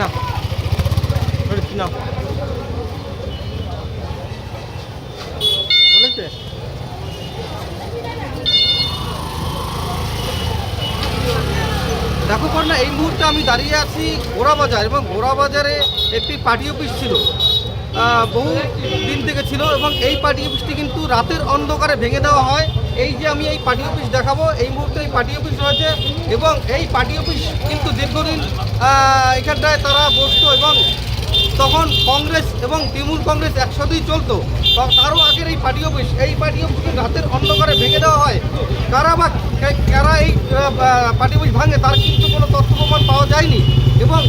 না না দেখো না এই মুহূর্তে আমি দাঁড়িয়ে আছি ঘোড়াবাজার এবং ঘোড়াবাজারে একটি পার্টি অফিস ছিল। বহু দিন থেকে ছিল এবং এই পার্টি অফিসটি কিন্তু রাতের অন্ধকারে ভেঙে দেওয়া হয়। এই যে আমি এই পার্টি অফিস দেখাবো, এই মুহূর্তে এই পার্টি অফিস রয়েছে এবং এই পার্টি অফিস কিন্তু দীর্ঘদিন এখানটায় তারা বসতো এবং তখন কংগ্রেস এবং তৃণমূল কংগ্রেস একসাথেই চলতো। তারও আগের এই পার্টি অফিস, এই পার্টি অফিসকে রাতের অন্ধকারে ভেঙে দেওয়া হয়। কারা বা কারা এই পার্টি অফিস ভাঙে তার কিন্তু কোনো তথ্য প্রমাণ পাওয়া যায়নি। এবং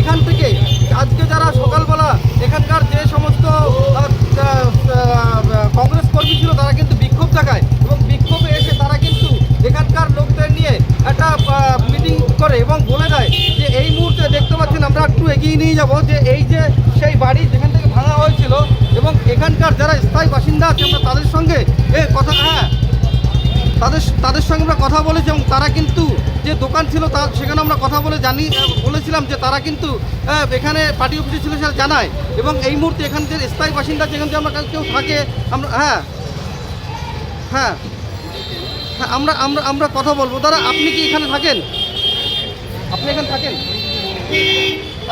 এখান থেকে আজকে যারা সকালবেলা এখানকার যে সমস্ত কংগ্রেস কর্মী ছিল, তারা কিন্তু বিক্ষোভ দেখায়। এবং বিক্ষোভে এসে তারা কিন্তু এখানকার লোকদের নিয়ে একটা মিটিং করে এবং যাব যে এই যে সেই বাড়ি যেখান থেকে ভাঙা হয়েছিল এবং এখানকার যারা স্থায়ী বাসিন্দা আছে আমরা তাদের সঙ্গে, এ, কথা হ্যাঁ তাদের তাদের সঙ্গে আমরা কথা বলেছি এবং তারা কিন্তু যে দোকান ছিল তার সেখানে আমরা কথা বলে জানি বলেছিলাম যে তারা কিন্তু এখানে পার্টি অফিসে ছিল সেটা জানায় এবং এই মুহূর্তে এখান যে স্থায়ী বাসিন্দা যেখান থেকে আমরা কেউ থাকে, আমরা হ্যাঁ হ্যাঁ হ্যাঁ আমরা আমরা আমরা কথা বলব। দাদা, আপনি কি এখানে থাকেন? আপনি এখানে থাকেন?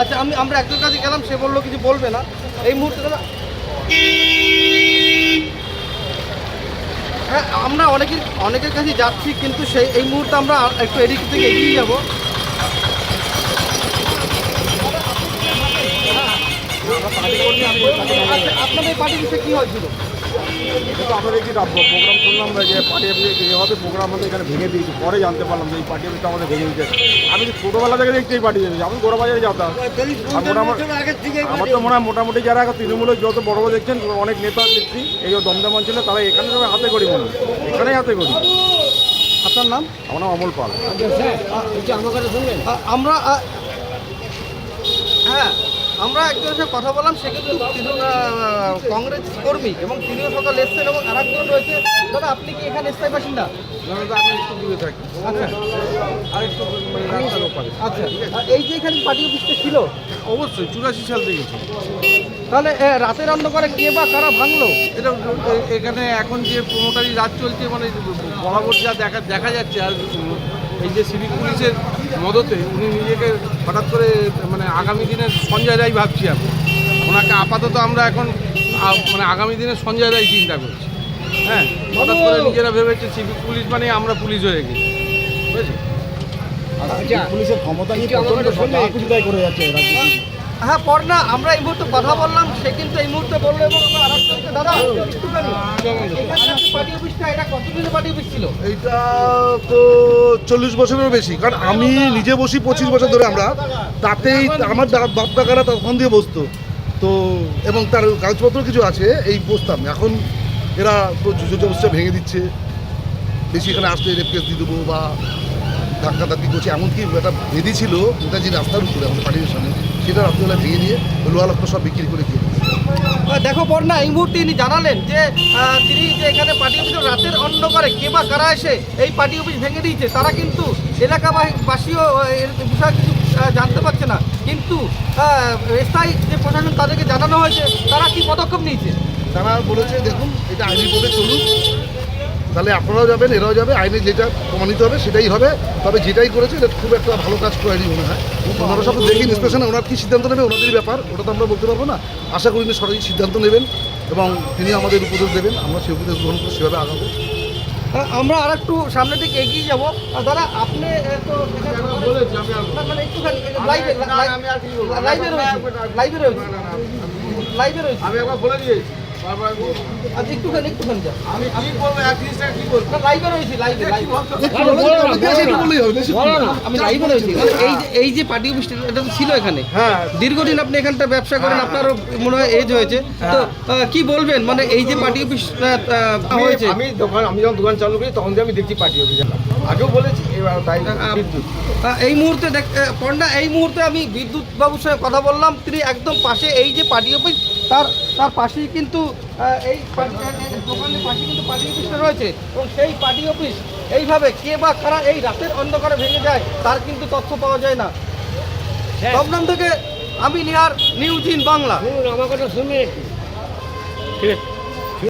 আচ্ছা আমি আমরা একজন কাছে গেলাম সে বলল কিছু বলবে না। এই মুহূর্তে হ্যাঁ আমরা অনেকের অনেকের কাছে যাচ্ছি কিন্তু সেই এই মুহূর্তে আমরা একটু এদিক থেকে এগিয়ে যাব। আচ্ছা, আপনাদের পার্টি বিষয়ে কী হয়েছিল? কিন্তু আমাদের কি প্রোগ্রাম শুনলাম না যে পার্টি অফিসে যেভাবে প্রোগ্রাম আমাদের এখানে ভেঙে দিয়েছে। পরে জানতে পারলাম যে এই পার্টি অফিসটা আমাদের ভেঙে দিয়েছে। আমি তো ছোটোবেলা থেকে দেখছি এই পার্টি অফিস আমি গোড়াবাজারে যেতাম আমার তো মনে হয় মোটামুটি যারা এখন তৃণমূলের যত বড় বড় দেখছেন অনেক নেতা নেত্রী এই যে দমদম অঞ্চলে তারা এখানে সবাই হাতে করি মনে এখানেই হাতে করি আপনার নাম? আমার নাম অমল পাল। আ- আমরা হ্যাঁ। আমরা একজনের সাথে কথা বললাম সে কিন্তু তৃণমূল, কংগ্রেস কর্মী এবং তিনিও সকাল এসছেন এবং আর একজন রয়েছে। দাদা আপনি কি এখানে স্থায়ী বাসিন্দা? আচ্ছা। মানে আচ্ছা। এই যে এখানে পার্টি অফিসটা ছিল? অবশ্যই চুরাশি সাল থেকে তাহলে রাতের অন্ধকারে কে বা কারা ভাঙলো? এটা এখানে এখন যে প্রমোটারি রাজ চলছে মানে বরাবর যা দেখা দেখা যাচ্ছে আর এই যে সিভিক পুলিশের মদতে উনি নিজেকে হঠাৎ করে মানে আগামী দিনের সঞ্জয় রায় ভাবছি এখন ওনাকে আপাতত আমরা এখন মানে আগামী দিনের সঞ্জয় রায় চিন্তা করছি। হ্যাঁ হঠাৎ করে নিজেরা ভেবেছে সিভিক পুলিশ মানে আমরা পুলিশ হয়ে গেছি। বুঝেছি পুলিশের ক্ষমতা নিয়ে করে যাচ্ছে রাজ্য। হ্যাঁ পর না আমরা এই মুহূর্তে কথা বললাম, সে কিন্তু এই মুহূর্তে বলল এবং আমরা আরেকজনকে, দাদা, একটুখানি এইটা তো চল্লিশ বেশি, কারণ আমি নিজে বসি পঁচিশ বছর ধরে আমরা, তাতেই আমার বাপ কাকারা বসতো। তো, এবং তার কাগজপত্র কিছু আছে, এই বসতাম। এখন এরা তো ভেঙে দিচ্ছে। বেশি এখানে আসলে রেপ কেস দিয়ে দেবো বা ধাক্কা ধাক্কি করছে, এমনকি একটা বেদি ছিল, নেতাজি রাস্তার উপরে, আমাদের পার্টির সামনে। সেটা রাত্রিবেলা ভেঙে দিয়ে লোহা লক্ষ সব বিক্রি করে দিয়ে দেখো বর্ণা এই মুহূর্তে ইনি জানালেন যে তিনি যে এখানে পার্টি অফিসে রাতের অন্ধকারে কে বা কারা এসে এই পার্টি অফিস ভেঙে দিয়েছে তারা কিন্তু এলাকাবাসীও এর বিষয়ে কিছু জানতে পারছে না। কিন্তু স্থায়ী যে প্রশাসন তাদেরকে জানানো হয়েছে তারা কি পদক্ষেপ নিয়েছে? তারা বলেছে দেখুন এটা আইনি পথে চলুক। তাহলে আপনারাও যাবেন এরাও যাবে আইনে যেটা প্রমাণিত হবে সেটাই হবে। তবে যেটাই করেছে এটা খুব একটা ভালো কাজ করেনি মনে হয়। ওনারা সব দেখি ইন্সপেকশনে ওনার কী সিদ্ধান্ত নেবে ওনাদেরই ব্যাপার ওটা তো আমরা বলতে পারব না। আশা করি উনি সঠিক সিদ্ধান্ত নেবেন এবং তিনি আমাদের উপদেশ দেবেন আমরা সেই উপদেশ গ্রহণ করে সেভাবে আগাবো। আমরা আর একটু সামনের দিকে এগিয়ে যাব। আর দাদা আপনি তো লাইভে লাইভে রয়েছে লাইভে রয়েছে। আমি একবার বলে দিয়েছি। আচ্ছা একটুখানি একটুখানি যা আমি কি বলব এক জিনিসটা কি বলব? লাইভে রয়েছি লাইভে লাইভে একটু বললেই হবে বেশি বলব না। আমি লাইভে রয়েছি। এই যে এই যে পার্টি অফিসটা এটা তো ছিল এখানে। হ্যাঁ। দীর্ঘদিন আপনি এখানটা ব্যবসা করেন আপনারও মনে হয় এজ হয়েছে। তো আহ, কি বলবেন? মানে এই যে পার্টি অফিস হয়েছে। আমি দোকান আমি যখন দোকান চালু করি তখন দিয়ে আমি দেখছি পার্টি অফিস আগেও বলেছি এবার তাই বিদ্যুৎ। এই মুহূর্তে দেখ পণ্ডা এই মুহূর্তে আমি বিদ্যুৎ বাবুর সঙ্গে কথা বললাম। তিনি একদম পাশে এই যে পার্টি অফিস তার তার পাশেই কিন্তু এই পার্টি- দোকানের পাশে কিন্তু পার্টি অফিসটা রয়েছে। এবং সেই পার্টি অফিস এইভাবে কে বা কারা এই রাতের অন্ধকারে ভেঙে যায় তার কিন্তু তথ্য পাওয়া যায় না। দমদম থেকে আমি নিহার নিউজ ইন বাংলা আমার কথা শুনে ঠিক আছে।